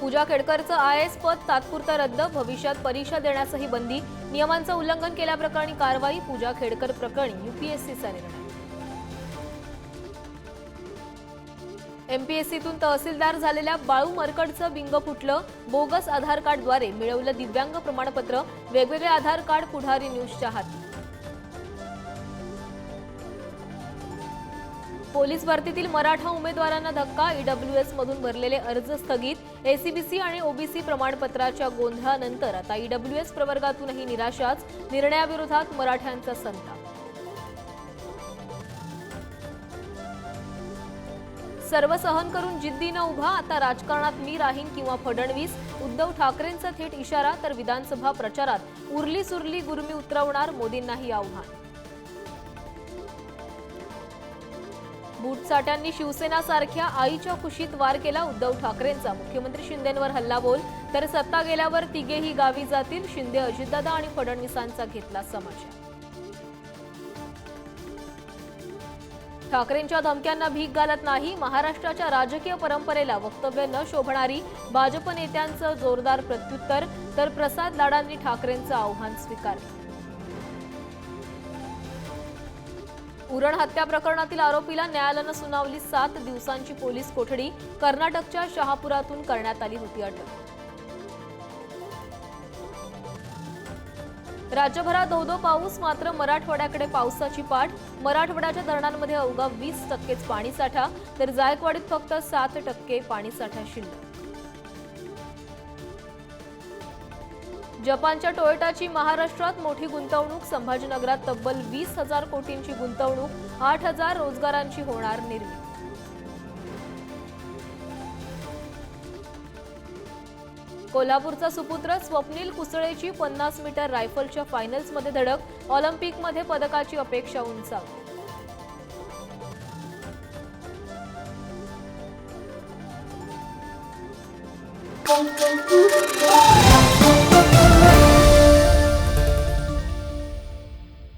Pooja खेडकरचं I S पद तात्पुरतं रद्द भविष्यात परीक्षा देण्यासही बंदी. नियमांचं उल्लंघन केल्याप्रकरणी कारवाई पूजा खेडकर प्रकरणी युपीएससीचा निर्णय एमपीएससीतून तहसीलदार झालेल्या बाळू मरकडचं बिंग फुटलं. बोगस आधार कार्डद्वारे मिळवलं दिव्यांग प्रमाणपत्र. वेगवेगळे आधार कार्ड पुढारी न्यूजच्या हाती. पोलीस भरतीतील मराठा उमेदवारांना धक्का ईडब्ल्यूएस मधून भरलेले अर्ज स्थगित एसीबीसी आणि ओबीसी प्रमाणपत्राच्या गोंधळानंतर आता ईडब्ल्यूएस प्रवर्गातूनही निराशाच निर्णयाविरोधात मराठ्यांचा संताप. सर्व सहन करून जिद्दीनं उभा आता राजकारणात मी राहीन किंवा फडणवीस उद्धव ठाकरेंचा थेट इशारा तर विधानसभा प्रचारात उरली सुरली गुरमी उतरवणार मोदींनाही आव्हान. बूटसाट्यांनी शिवसेनासारख्या आईच्या खुशीत वार केला उद्धव ठाकरेंचा. मुख्यमंत्री शिंदेंवर हल्लाबोल तर सत्ता गेल्यावर तिघेही गावी जातील. शिंदे अजितदादा आणि फडणवीसांचा घेतला समाचार. ठाकरेंच्या धमक्यांना भीक घालत नाही महाराष्ट्राच्या राजकीय परंपरेला वक्तव्य न शोभणारी भाजप नेत्यांचं जोरदार प्रत्युत्तर तर प्रसाद लाडांनी ठाकरेंचं आव्हान स्वीकारलं. उरण हत्या प्रकरणातील आरोपीला न्यायालयानं सुनावली सात दिवसांची पोलीस कोठडी कर्नाटकच्या शहापुरातून करण्यात आली होती अटक. राज्यभरात धोधो पाऊस मात्र मराठवाड्याकडे पावसाची पाठ. मराठवाड्याच्या धरणांमध्ये अवघा वीस टक्केच पाणीसाठा तर जायकवाडीत फक्त सात टक्के पाणीसाठा शिल्लक. जपानच्या टोयोटाची महाराष्ट्रात मोठी गुंतवणूक संभाजीनगरात तब्बल वीस हजार कोटींची गुंतवणूक आठ हजार रोजगारांची होणार निर्मिती. कोल्हापूरचा सुपुत्र स्वप्नील कुसळेची पन्नास मीटर रायफलच्या फायनल्समध्ये धडक ऑलिम्पिकमध्ये पदकाची अपेक्षा उंचावली